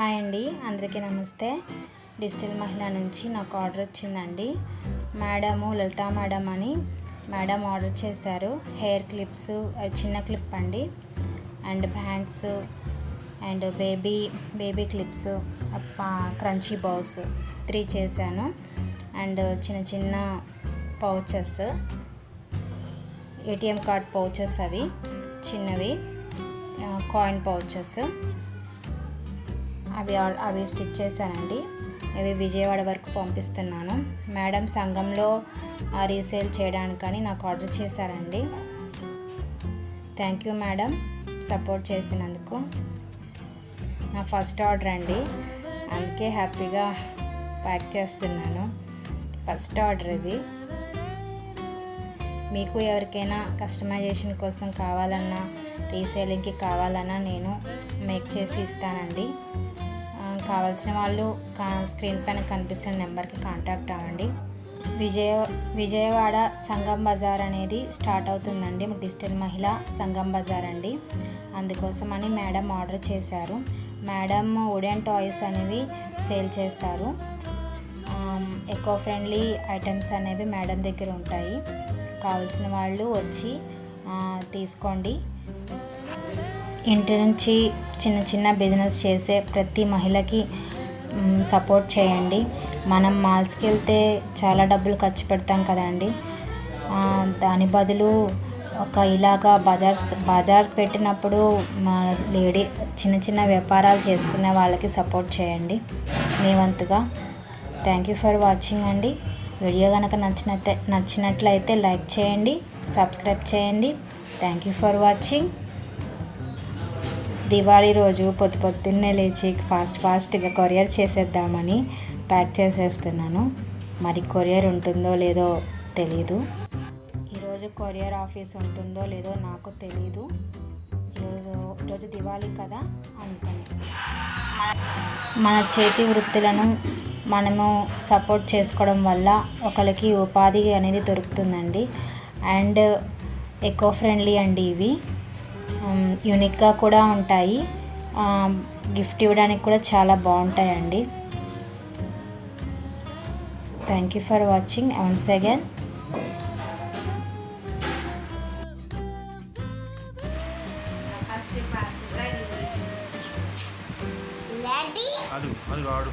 Hi అండి అందరికీ నమస్తే. డిజిటల్ మహిళ నుంచి నాకు ఆర్డర్ వచ్చిందండి. మేడము లలితా మేడం అని మేడం ఆర్డర్ చేశారు. హెయిర్ క్లిప్స్ అవి చిన్న క్లిప్ అండి. And bands and baby baby clips crunchy bows three చేశాను. అండ్ చిన్న చిన్న పౌచెస్ ఏటీఎం కార్డ్ పౌచెస్ అవి చిన్నవి కాయిన్ పౌచెస్. అవి అవి స్టిచ్ చేశానండి. అవి విజయవాడ వరకు పంపిస్తున్నాను. మేడం సంఘంలో ఆ, రీసేల్ చేయడానికని నాకు ఆర్డర్ చేశారండి. థ్యాంక్ యూ మేడం సపోర్ట్ చేసినందుకు. నా ఫస్ట్ ఆర్డర్ అండి. అందుకే హ్యాపీగా ప్యాక్ చేస్తున్నాను. ఫస్ట్ ఆర్డర్ ఇది. మీకు ఎవరికైనా కస్టమైజేషన్ కోసం కావాలన్నా రీసేలింగ్కి కావాలన్నా నేను మేక్ చేసి ఇస్తానండి. కావాల్సిన వాళ్ళు కా స్క్రీన్ పైన కనిపిస్తున్న నెంబర్కి కాంటాక్ట్ అవ్వండి. విజయ విజయవాడ సంగం బజార్ అనేది స్టార్ట్ అవుతుందండి. డిజిటల్ మహిళ సంగం బజార్ అండి. అందుకోసమని మేడం ఆర్డర్ చేశారు. మేడం వుడెన్ టాయ్స్ అనేవి సేల్ చేస్తారు. ఎకో ఫ్రెండ్లీ ఐటమ్స్ అనేవి మేడం దగ్గర ఉంటాయి. కావాల్సిన వాళ్ళు వచ్చి తీసుకోండి. ఇంటి నుంచి చిన్న చిన్న బిజినెస్ చేసే ప్రతి మహిళకి సపోర్ట్ చేయండి. మనం మాల్స్కి వెళ్తే చాలా డబ్బులు ఖర్చు పెడతాం కదండి. దాని బదులు ఒక ఇలాగా బజార్స్ బజార్ పెట్టినప్పుడు మా లేడీ చిన్న చిన్న వ్యాపారాలు చేసుకునే వాళ్ళకి సపోర్ట్ చేయండి. మీ వంతుగా. థ్యాంక్ యూ ఫర్ వాచింగ్ అండి. వీడియో కనుక నచ్చినట్టే నచ్చినట్లయితే లైక్ చేయండి సబ్స్క్రైబ్ చేయండి. Thank you for watching. Diwali రోజు పొద్దు పొద్దున్నే లేచి ఫాస్ట్ ఫాస్ట్గా కొరియర్ చేసేద్దామని ప్యాక్ చేసేస్తున్నాను. మరి కొరియర్ ఉంటుందో లేదో తెలీదు. ఈరోజు కొరియర్ ఆఫీస్ ఉంటుందో లేదో నాకు తెలీదు. ఈరోజు ఈరోజు దివాళీ కదా అందుకని. మన చేతి వృత్తులను మనము సపోర్ట్ చేసుకోవడం వల్ల ఒకరికి ఉపాధి అనేది దొరుకుతుందండి. అండ్ ఎకో ఫ్రెండ్లీ అండి ఇవి యూనిక్గా కూడా ఉంటాయి. గిఫ్ట్ ఇవ్వడానికి కూడా చాలా బాగుంటాయండి. Thank you for watching once again అది అది ఆడు